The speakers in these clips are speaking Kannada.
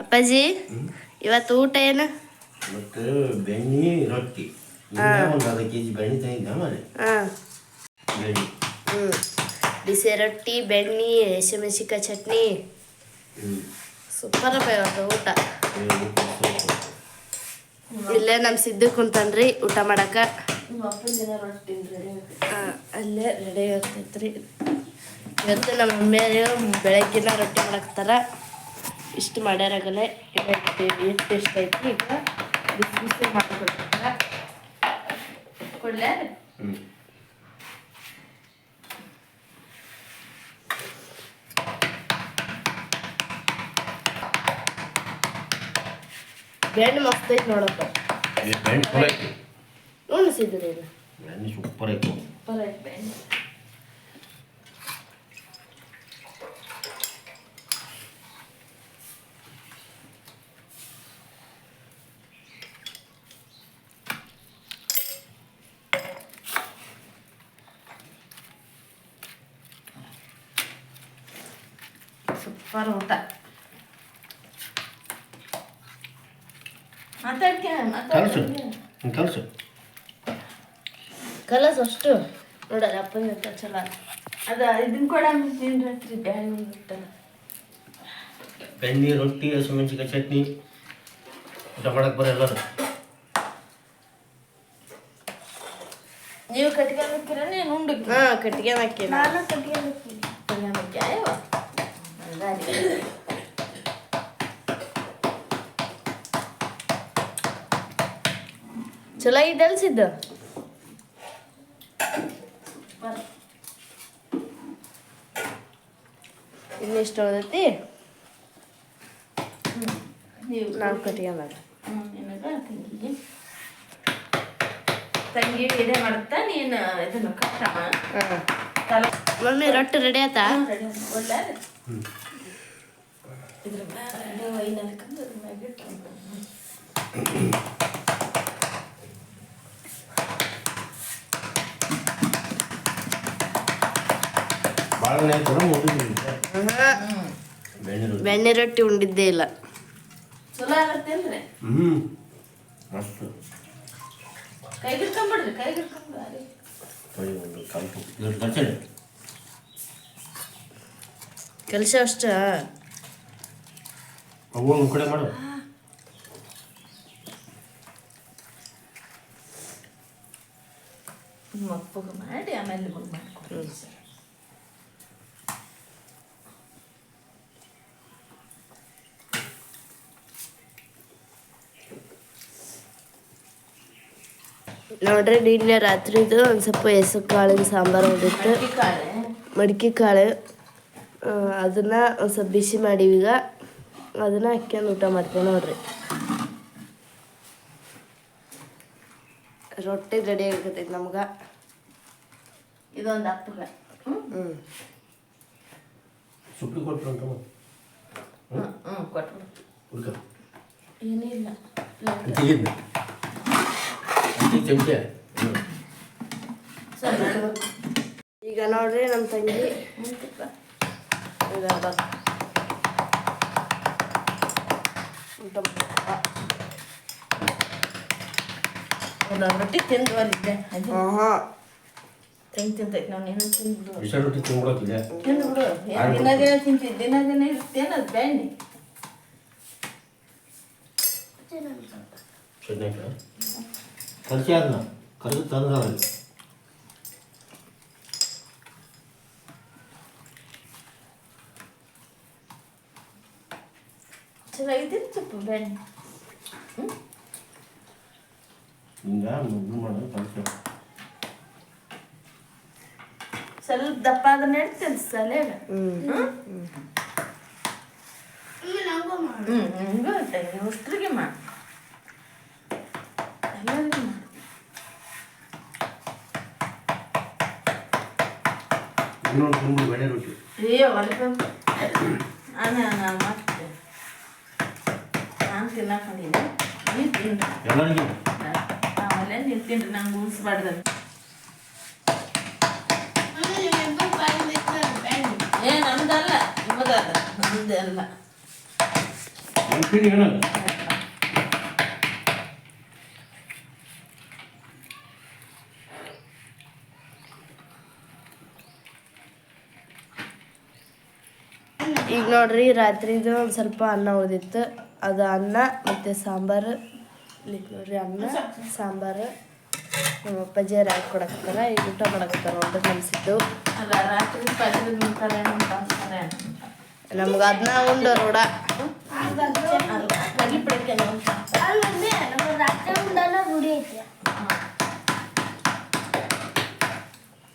ಅಪ್ಪಾಜಿ ಇವತ್ತು ಊಟ ಏನು? ಇವತ್ತು ಬೆಣ್ಣೆ ರೊಟ್ಟಿ. ಇನ್ನ ಒಂದು ಅರ್ಧ ಕೆ ಜಿ ಬೆಣ್ಣೆ ತಂದಿದ್ದ ಮನೆ ಹಾಂ. ಬೆಣ್ಣೆ. ಹ್ಞೂ ಬಿಸಿ ರೊಟ್ಟಿ ಬೆಣ್ಣೆ ಹಸಿಮೆಣಸಿಕಾಯಿ ಚಟ್ನಿ. ಸೂಪರ್ ಅಪ್ಪ ಇವತ್ತು ಊಟ. ಇಲ್ಲೇ ನಮ್ಮ ಸಿದ್ದು ಕುಂತನ್ರಿ ಊಟ ಮಾಡಕ. ಅಲ್ಲೇ ರೆಡಿ ಆಗ್ತೈತ್ರಿ ಇವತ್ತು ನಮ್ಮ ಮಮ್ಮಿಯವರು ಬೆಳಗ್ಗಿನ ರೊಟ್ಟಿ ಮಾಡಾಕ್ತಾರ. ಇಷ್ಟು ಮಾಡ್ಯಾರಾಗಲೇ ಎಷ್ಟು ಎಷ್ಟು ಐತಿ ಈಗ? ಬಿಸಿ ಬಿಸಿ ಮಾಡಿಕೊಡ್ತಾರ? ಕೊಡ್ಲೇ? ಬೆಣ್ಣೆ ಮಸ್ತ್ ಐತಿ ನೋಡಪ್ಪ. ಬೆಣ್ಣೆ ಸೂಪರ್ ಐತಿ. ಸೂಪರ್ ಐತಿ ಬೆಣ್ಣೆ. ಮಾತಾಡ್ಕೆ ಕಲಸು ಕಲಸು. ಕಲಸ್ ಅಷ್ಟು. ನೋಡಲ್ಲ ಅಪ್ಪನ ಚಲೋ ಆತ್. ಅದ ಇದನ್ನ ಕೂಡ ತಿನ್ರಿ ಬ್ಯಾಳೆ ಬೆಣ್ಣೆ ರೊಟ್ಟಿ ಹಸಿಮೆಣಸಿಕಾಯಿ ಚಟ್ನಿ. ಊಟ ಮಾಡಕ್ಕೆ ಬರಲ್ಲ ನೀವು ಕಟ್ಕೊಂಡ್ಬಿಟ್ಟಿರ ನೀನು ಉಂಡು? ಹಾ ಕಟ್ಟಿಗೆ ಹಾಕಿ ನಾನು ಕಟ್ಕೊಂಡ್ಬಿಡ್ತೀನಿ ಕಟ್ಕೊಂಡ್ಬಿಟ್ಟೆ ಅಯ್ಯವ ಚಲೋ ಇದೆ ಅಲ್ಸಿದ್ದು ಇನ್ನೆಷ್ಟು ಉಳ್ದೈತಿ? ನೀವು ತಂಗಿಗೆ ತಂಗಿ ಇದೇ ಮಾಡುತ್ತಾ? ನೀನು ಇದನ್ನು ಕಟ್ಟಮ್ಮ ತಲೆ ಮಮ್ಮಿ ರೊಟ್ಟಿ ರೆಡಿ ಆಯ್ತಾ? ಅದ್ರ ಮ್ಯಾಗ ಬೆಣ್ಣೆ ರೊಟ್ಟಿ. ಬೆಣ್ಣೆ ರೊಟ್ಟಿ ಉಂಡಿದ್ದೇ ಇಲ್ಲ. ಚಲೋ ಆಗತ್ತೇನ್ರಿ ಹ್ಞೂ ಮಸ್ತ್. ಕೈಗೆ ಹಿಡ್ಕೊಂಬಿಡ್ರಿ ಕೈ ಹಿಡ್ಕೊಂಬಿಡ್ರಿ ಕಲ್ಸಣೆ ಕೆಲಸ ಅಷ್ಟ? ಅವು ಒಂದು ಕಡೆ ಮಾಡು. ಮಪ್ಪಗೆ ಮಾಡಿ ಆಮೇಲೆ ನಿಮಗೆ ಮಾಡ್ಕೊಡ್ತೀನಿ ಸರ್. ನೋಡ್ರಿ ನಿನ್ನೆ ರಾತ್ರಿದು ಒಂದು ಸ್ವಲ್ಪ ಹೆಸರು ಕಾಳಿನ ಸಾಂಬಾರು ಮಾಡಿತ್ತು. ಮಡಿಕೆ ಕಾಳು? ಅದನ್ನ ಒಂದು ಸ್ವಲ್ಪ ಬಿಸಿ ಮಾಡೀವಿ ಈಗ. ಅದನ್ನ ಹಾಕ್ಯಂಡು ಊಟ ಮಾಡ್ತೇವೆ ನೋಡ್ರಿ. ರೊಟ್ಟಿ ರೆಡಿ ಆಗತೈತಿ ನಮ್ಗೆ. ಇದೊಂದು ಅಪ್ಪಗೆ ಹ್ಞೂ ಕೊಟ್ಟರು ಅಂತ ಹ್ಞೂ ಕೊಟ್ಬಿಡು ಏನಿಲ್ಲ ಈಗ ನೋಡ್ರಿ ನಮ್ಮ ತಂಗಿ. ಈಗ ಬಾ. ಊಟ ಮಾಡ್ತಾ. ಒಂದು ರೊಟ್ಟಿ ತಿಂದು ಅಲ್ಲಿದ್ದೆ ಅದು ಆಹಾ. ತಿಂದು ತಿಂತೈತೆ ನಾವು ನೀನು ತಿಂದ್ಬಿಡು ಬಿಸಿ ರೊಟ್ಟಿ ತಿನ್ಬಿಡೋಕಿಲ್ಲ ತಿಂದ್ಬಿಡು ಏನ್ ದಿನ ದಿನ ತಿಂತಿದ್ದು ದಿನ ದಿನ ಇರ್ತೇನೆ ಅದು ಬೆಣ್ಣೆ ಚೆನ್ನಾಗ ಕಲಿಸಿ ಅದನ್ನ ಕಲಿಸಿ ತಂದ ಅವ್ರಿಗೆ ಹಿಂಗ ಮುದ್ದು ಮಾಡೋದು ಸ್ವಲ್ಪ ದಪ್ಪ ಅದನ್ನ ಇಡ್ತೇನೆ ಸಲೇಗ ಹ್ಮ್ ಹ್ಞೂ ಹ್ಞೂ ಹಂಗೂ ಇರ್ತೇನೆ ಅಷ್ಟ್ರಿಗೆ ಮಾಡಿ ಎಲ್ಲರಿಗೂ ಮಾಡಿ ಇನ್ನೊಂದು ತುಂಬ ಬೆಳೆ ರೊಟ್ಟಿ ಅಯ್ಯೋ ವೆಲ್ಕಮ್ ನಾನು ನಾನು ಮಾಡ್ತೆ ನಾನು ತಿನ್ನಕೊಂಡಿದ್ದೆ ನೀವು ತಿನ್ರಿ ಎಲ್ಲರಿಗೂ ಆಮೇಲೆ ನೀವು ತಿನ್ರಿ ನಂಗೆ ಉಳಿಸ್ಬಾರ್ದು ಏ ನಮ್ದಲ್ಲ ನಿಮ್ಮದಲ್ಲ ನಮ್ದು ಅಲ್ಲ ಅಂತೀನಿ ಹೇಳ ಈಗ ನೋಡ್ರಿ ರಾತ್ರಿದು ಒಂದು ಸ್ವಲ್ಪ ಅನ್ನ ಉಳಿದಿತ್ತು. ಅದು ಅನ್ನ ಮತ್ತು ಸಾಂಬಾರು ನೋಡ್ರಿ ಅನ್ನ ಸಾಂಬಾರು ನಮ್ಮ ಅಪ್ಪಾಜಿ ಹಾಕಿ ಕೊಡಕತ್ತಾರ ಈಗ ಊಟ ಮಾಡಕತ್ತಾರ ನೋಡ್ರಿ ಅಂತ ಅಂತಾರೆ ನಮ್ಗೆ ಅದನ್ನ ಉಂಡು ರೋಡ ಕಲಿ ಬಿಡಕ್ಕೆ ಅಂತ.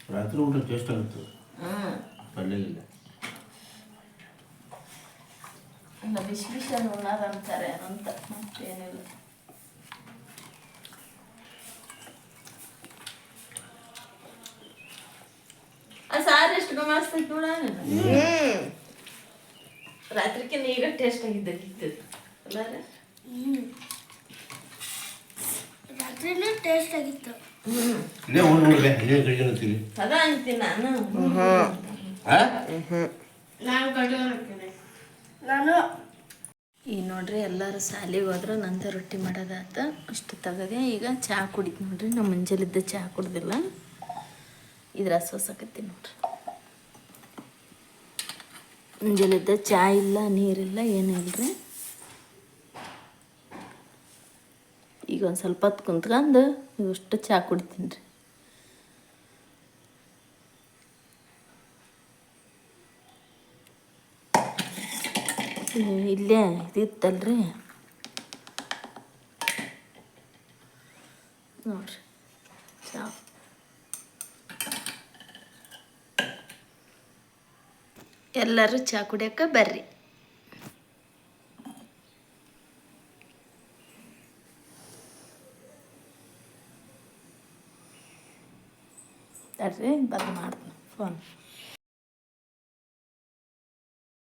ರಾತ್ರಿ ಊಟ ಟೇಸ್ಟ್ ಆಗುತ್ತೆ. ಪಲ್ಯ ಇಲ್ಲ ಅಲ್ಲ ಬಿಸಿ ಬಿಸಿ ಉಣ್ಣಾರ ಅಂತಾರೆ ಅಂತ ಮತ್ತೇನಿಲ್ಲ ಆ ಸಾರು ಎಷ್ಟು ಗಮನಿಸ್ತೈತಿ ನೋಡ ಹ್ಞೂ ರಾತ್ರಿಕಿನ್ನ ಈಗ ಟೇಸ್ಟ್ ಆಗಿದ್ದ ಇದ್ದದ್ದು ಅಲ್ಲ ರೀ? ರಾತ್ರಿನೂ ಟೇಸ್ಟ್ ಆಗಿತ್ತು. ಇಲ್ಲೇ ಇಲ್ಲೇ ಕಡೆಗೆ ಅದ ಅಂತೀನಿ ನಾನು. ನಾನು ಕಟ್ಕೊಂಡು ನಾನು ಈಗ ನೋಡ್ರಿ, ಎಲ್ಲರೂ ಶಾಲೆಗೆ ಹೋದ್ರೆ ನಂದೇ ರೊಟ್ಟಿ ಮಾಡೋದಾತ. ಅಷ್ಟು ತೆಗದೆ ಈಗ ಚಹಾ ಕುಡಿತು ನೋಡ್ರಿ. ನಮ್ಮ ಮುಂಜಾಲಿದ್ದ ಚಹಾ ಕುಡ್ದಿಲ್ಲ. ಇದ್ರ ಸೋಸಕತ್ತೀನಿ ನೋಡ್ರಿ. ಮುಂಜಾಲಿದ್ದ ಚಹಾ ಇಲ್ಲ ನೀರಿಲ್ಲ ಏನೂ ಇಲ್ರಿ. ಈಗ ಒಂದು ಸ್ವಲ್ಪ ಹೊತ್ತು ಕುಂತ್ಕೊಂಡು ಇವಷ್ಟು ಚಹಾ ಕುಡಿತೀನಿ ರೀ. ಇಲ್ಲೇ ಇದಿತ್ತಲ್ರಿ. ನೋಡ್ರಿ. ಚಾ. ಎಲ್ಲರೂ ಚಾ ಕುಡಿಯೋಕೆ ಬರ್ರಿ. ಬರ್ರಿ ಬಂದು ಮಾಡ್ತೀನಿ ಫೋನ್